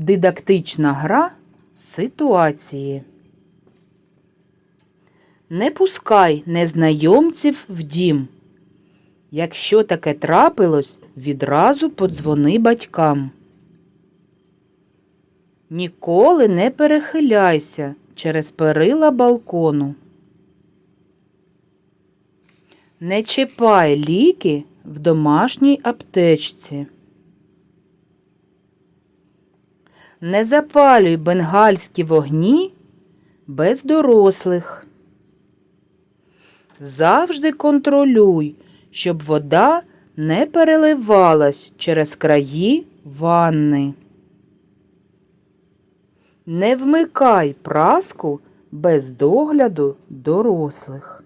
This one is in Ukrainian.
Дидактична гра ситуації. Не пускай незнайомців в дім. Якщо таке трапилось, відразу подзвони батькам. Ніколи не перехиляйся через перила балкону. Не чіпай ліки в домашній аптечці. Не запалюй бенгальські вогні без дорослих. Завжди контролюй, щоб вода не переливалась через краї ванни. Не вмикай праску без догляду дорослих.